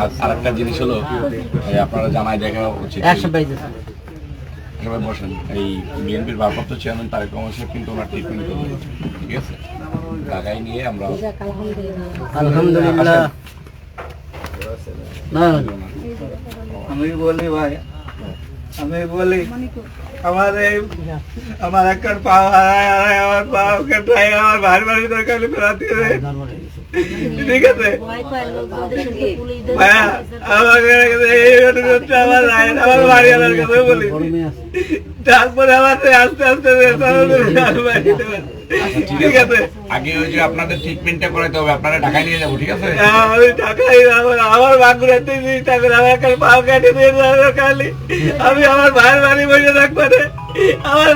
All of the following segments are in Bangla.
আর আরেকটা জিনিস হলো আপনারা জানাই দেখা উচিত। সবাই বসেন এই বিএনপির ভারপ্রাপ্ত চেয়ারম্যান তারেক রহমান সাহেব কিন্তু ওনার ট্রিটমেন্ট ঠিক আছে? ঢাকায় নিয়ে আমরা আলহামদুলিল্লাহ। না। আমি বলি ভাই আমি বলি আমার আমার একটা পা হারায় হারায়, আমার আমার ভাই বাড়ি দরকার ফেরা দিয়ে ঠিক আছে? আমার আমার বাড়ি আনার কথা বলি তারপরে আমার আস্তে আস্তে। ঠিক আছে। আগে ওই যে আপনাদের ট্রিটমেন্টটা করাইতে হবে আপনারা ঢাকায় নিয়ে যাব ঠিক আছে? হ্যাঁ, আমি ঢাকায় আমার আমার বাঁকুড়াতে করে আমার একটা পাও কেটে দিয়ে যাবে খালি আমি আমার ভাইয়ের বাড়ি বসে থাকব আমার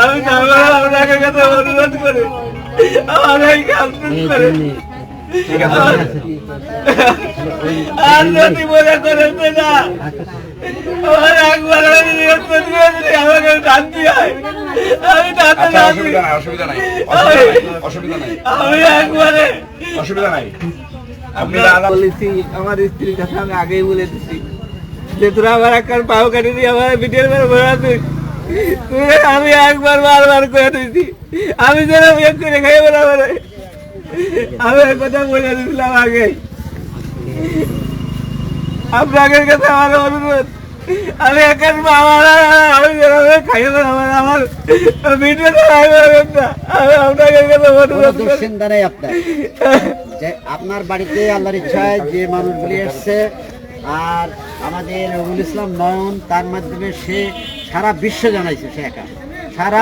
আমি আপনাকে কাছে অনুরোধ করি। আমার এই কাজ করে ঠিক আছে আর যদি মনে করেন না একবার আমি নিয়ন্ত্রণ করে দিলে আমাকে শান্তি হয় আমি তাতে অসুবিধা নাই অসুবিধা নাই অসুবিধা নাই অসুবিধা নাই। আমি একবারে অসুবিধা নাই। আপনি বলেছি আমার স্ত্রীর কাছে আমি আগেই বলে দিছি যে তোরা আমার একবার পাও কাটি দিয়ে আমার ভিডিওর মেরে ভরা তুই আমি একবার বারবার করে দিয়েছি। আমি যেন বিয়ে করে খাই বরাবর আমি এক কথা বলে দিয়েছিলাম আগে। আপনাদের কাছে আমার অনুরোধ। আমি একার আমার আমি যেভাবে খাইয়ে আমার আমি না। আমি দুশ্চিন্তা নেই আপনার। যে আপনার বাড়িতে আল্লাহর ইচ্ছায় যে মানুষগুলি এসছে আর আমাদের রবুল ইসলাম নয়ন তার মাধ্যমে সে সারা বিশ্ব জানাইছে সে একা। সারা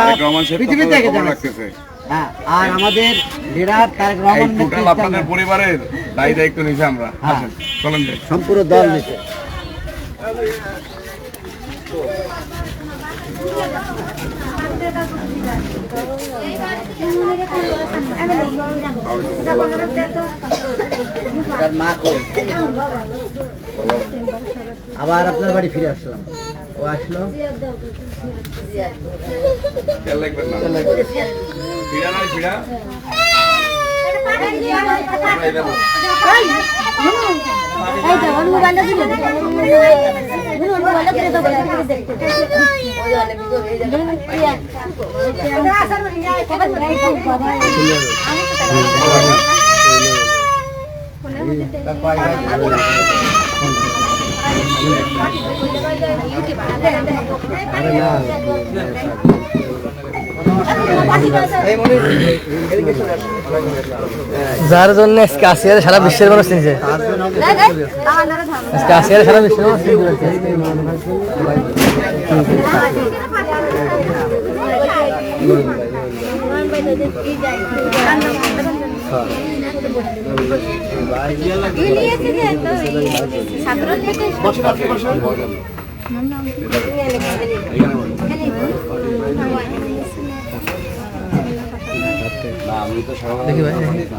পৃথিবী থেকে রাখতেছে। হ্যাঁ আর আমাদের লিডার তারেক রহমান টোটাল আপনাদের পরিবারের দায়ী দায়িত্ব নিয়েছে আমরা। হ্যাঁ। চলেন সম্পূর্ণ দল নিতে তার মা কই? আবার আপনার বাড়ি ফিরে আসলাম। ও আসলো? না। পিড়া নাই, পিড়া? আমরা এটা বলব। যার জন্য আজকে সারা বিশ্বের মানুষ চিনছে। আজকে আসিয়ার সারা বিশ্বের মানুষ ছাত্র থেকে এখানে বলুন। না, আমি তো সকালবেলা সকালবেলা কিন্তু সবাই হ্যাঁ, মোটামুটি পড়াইছে আরও আমি দেখে দিই। পড়াইছে। এখন এই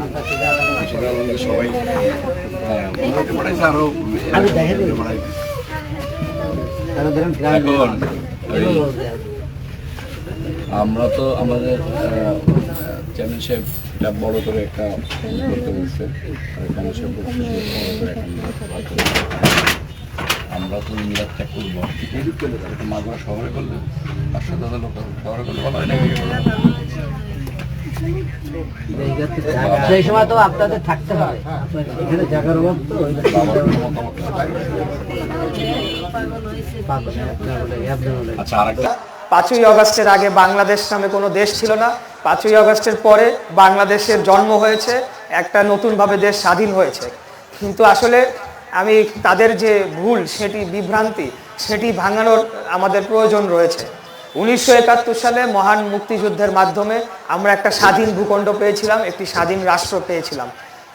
আমরা তো আমাদের চ্যাম্পিয়নশিপ বড় করে একটা করতে বলছে। আমরা তো মিলাদটা করব। মাগুরা শহরে করলে তার সাথে লোক শহরে করলে ভালো হয় না সেই সময় তো আপনাদের থাকতে হবে। এখানে জায়গার অভাব তো। আচ্ছা পাঁচই আগস্টের আগে বাংলাদেশ নামে কোনো দেশ ছিল না। পাঁচই আগস্টের পরে বাংলাদেশের জন্ম হয়েছে, একটা নতুনভাবে দেশ স্বাধীন হয়েছে। কিন্তু আসলে আমি তাদের যে ভুল, সেটি বিভ্রান্তি, সেটি ভাঙানোর আমাদের প্রয়োজন রয়েছে। উনিশশো একাত্তর সালে মহান মুক্তিযুদ্ধের মাধ্যমে আমরা একটা স্বাধীন ভূখণ্ড পেয়েছিলাম, একটি স্বাধীন রাষ্ট্র পেয়েছিলাম।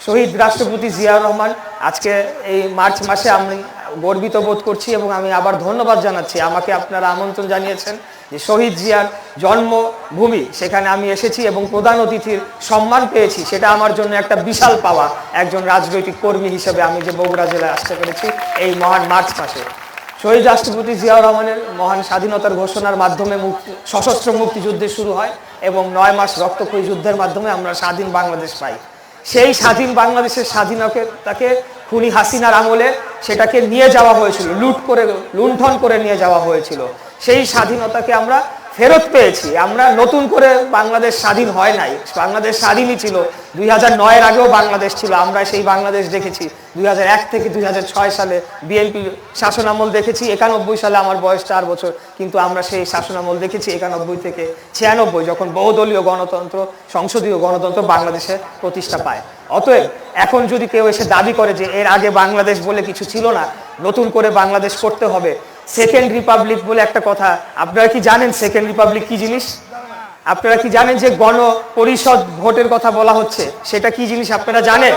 শহীদ রাষ্ট্রপতি জিয়াউর রহমান, আজকে এই মার্চ মাসে আমি গর্বিত বোধ করছি এবং আমি আবার ধন্যবাদ জানাচ্ছি। আমাকে আপনারা আমন্ত্রণ জানিয়েছেন যে শহীদ জিয়ার জন্মভূমি, সেখানে আমি এসেছি এবং প্রধান অতিথির সম্মান পেয়েছি। সেটা আমার জন্য একটা বিশাল পাওয়া একজন রাজনৈতিক কর্মী হিসেবে আমি যে বগুড়া জেলায় আসতে পেরেছি এই মহান মার্চ মাসে। শহীদ রাষ্ট্রপতি জিয়াউর রহমানের মহান স্বাধীনতার ঘোষণার মাধ্যমে মুক্তি, সশস্ত্র মুক্তিযুদ্ধের শুরু হয় এবং নয় মাস রক্তক্ষয়ী যুদ্ধের মাধ্যমে আমরা স্বাধীন বাংলাদেশ পাই। সেই স্বাধীন বাংলাদেশের স্বাধীনকে তাকে খুনি হাসিনার আমলে সেটাকে নিয়ে যাওয়া হয়েছিল, লুট করে, লুণ্ঠন করে নিয়ে যাওয়া হয়েছিল। সেই স্বাধীনতাকে আমরা ফেরত পেয়েছি। আমরা নতুন করে বাংলাদেশ স্বাধীন হয় নাই। বাংলাদেশ স্বাধীনই ছিল। দুই হাজার নয়ের আগেও বাংলাদেশ ছিল। আমরা সেই বাংলাদেশ দেখেছি। দুই হাজার এক থেকে দুই হাজার ছয় সালে বিএনপি শাসনামল দেখেছি। একানব্বই সালে আমার বয়স চার বছর। কিন্তু আমরা সেই শাসনামল দেখেছি একানব্বই থেকে ছিয়ানব্বই, যখন বহুদলীয় গণতন্ত্র, সংসদীয় গণতন্ত্র বাংলাদেশে প্রতিষ্ঠা পায়। অতএব, এখন যদি কেউ এসে দাবি করে যে এর আগে বাংলাদেশ বলে কিছু ছিল না, নতুন করে বাংলাদেশ করতে হবে সেকেন্ড রিপাবলিক বলে একটা কথা। আপনারা কি জানেন সেকেন্ড রিপাবলিক কি জিনিস? আপনারা কি জানেন যে গণ পরিষদ ভোটের কথা বলা হচ্ছে? সেটা কি জিনিস আপনারা জানেন?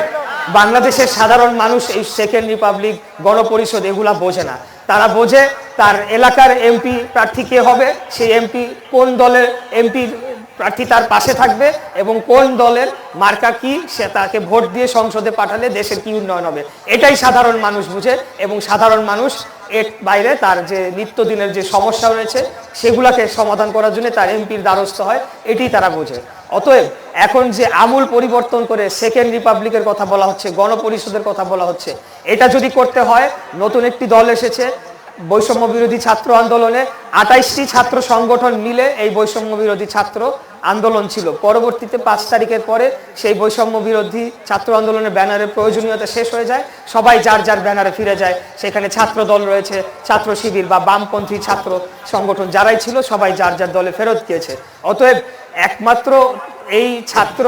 বাংলাদেশের সাধারণ মানুষ এই সেকেন্ড রিপাবলিক গণপরিষদ এগুলা বোঝে না। তারা বোঝে তার এলাকার এমপি প্রার্থী কে হবে, সেই এমপি কোন দলের এমপির প্রার্থী তার পাশে থাকবে এবং কোন দলের মার্কা কি, সে তাকে ভোট দিয়ে সংসদে পাঠালে দেশের কি উন্নয়ন হবে। এটাই সাধারণ মানুষ বুঝে এবং সাধারণ মানুষ এর বাইরে তার যে নিত্যদিনের যে সমস্যা রয়েছে, সেগুলাকে সমাধান করার জন্য তার এমপির দ্বারস্থ হয় এটি তারা বোঝে। অতএব এখন যে আমূল পরিবর্তন করে সেকেন্ড রিপাবলিকের কথা বলা হচ্ছে, গণপরিষদের কথা বলা হচ্ছে, এটা যদি করতে হয়, নতুন একটি দল এসেছে বৈষম্য বিরোধী ছাত্র আন্দোলনে আঠাইশটি ছাত্র সংগঠন মিলে এই বৈষম্য বিরোধী ছাত্র আন্দোলন ছিল। পরবর্তীতে পাঁচ তারিখের পরে সেই বৈষম্য বিরোধী ছাত্র আন্দোলনের ব্যানারের প্রয়োজনীয়তা শেষ হয়ে যায়। সবাই যার যার ব্যানারে ফিরে যায়, সেখানে ছাত্র দল রয়েছে, ছাত্র শিবির বা বামপন্থী ছাত্র সংগঠন যারাই ছিল, সবাই যার যার দলে ফেরত দিয়েছে অতএব একমাত্র এই ছাত্র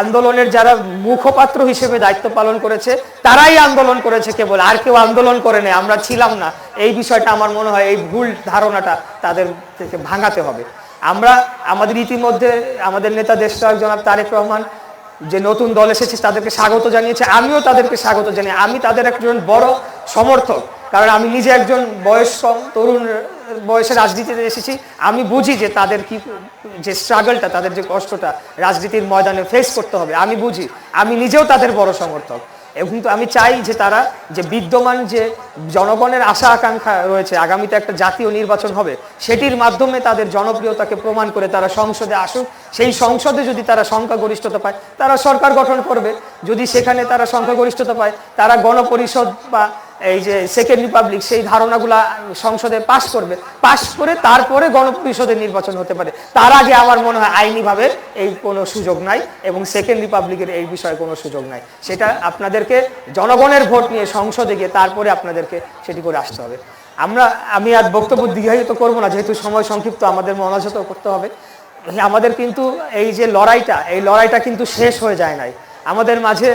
আন্দোলনের যারা মুখপাত্র হিসেবে দায়িত্ব পালন করেছে, তারাই আন্দোলন করেছে কেবল, আর কেউ আন্দোলন করে নেই, আমরা ছিলাম না। এই বিষয়টা আমার মনে হয়, এই ভুল ধারণাটা তাদের থেকে ভাঙাতে হবে। আমরা, আমাদের ইতিমধ্যে, আমাদের নেতা দেশনায়ক জনাব তারেক রহমান যে নতুন দল এসেছে, তাদেরকে স্বাগত জানিয়েছে। আমিও তাদেরকে স্বাগত জানি আমি তাদের একজন বড় সমর্থক। কারণ আমি নিজে একজন বয়স কম তরুণ বয়সে রাজনীতিতে এসেছি, আমি বুঝি যে তাদের কি, যে স্ট্রাগলটা তাদের যে কষ্টটা রাজনীতির ময়দানে ফেস করতে হবে, আমি বুঝি। আমি নিজেও তাদের বড় সমর্থক। এবং কিন্তু আমি চাই যে তারা, যে বিদ্যমান যে জনগণের আশা আকাঙ্ক্ষা রয়েছে, আগামীতে একটা জাতীয় নির্বাচন হবে, সেটির মাধ্যমে তাদের জনপ্রিয়তাকে প্রমাণ করে তারা সংসদে আসুক। সেই সংসদে যদি তারা সংখ্যাগরিষ্ঠতা পায়, তারা সরকার গঠন করবে। যদি সেখানে তারা সংখ্যাগরিষ্ঠতা পায়, তারা গণপরিষদ বা এই যে সেকেন্ড রিপাবলিক সেই ধারণাগুলা সংসদে পাশ করবে। পাশ করে তারপরে গণপরিষদের নির্বাচন হতে পারে। তার আগে আমার মনে হয় আইনিভাবে এই কোনো সুযোগ নাই এবং সেকেন্ড রিপাবলিকের এই বিষয়ে কোনো সুযোগ নাই। সেটা আপনাদেরকে জনগণের ভোট নিয়ে সংসদে গিয়ে তারপরে আপনাদেরকে সেটি করে আসতে হবে। আমরা, আমি আর বক্তব্য দীর্ঘায়িত করব না, যেহেতু সময় সংক্ষিপ্ত, আমাদের মনাজত করতে হবে। আমাদের কিন্তু এই যে লড়াইটা, এই লড়াইটা কিন্তু শেষ হয়ে যায় নাই। আমাদের মাঝে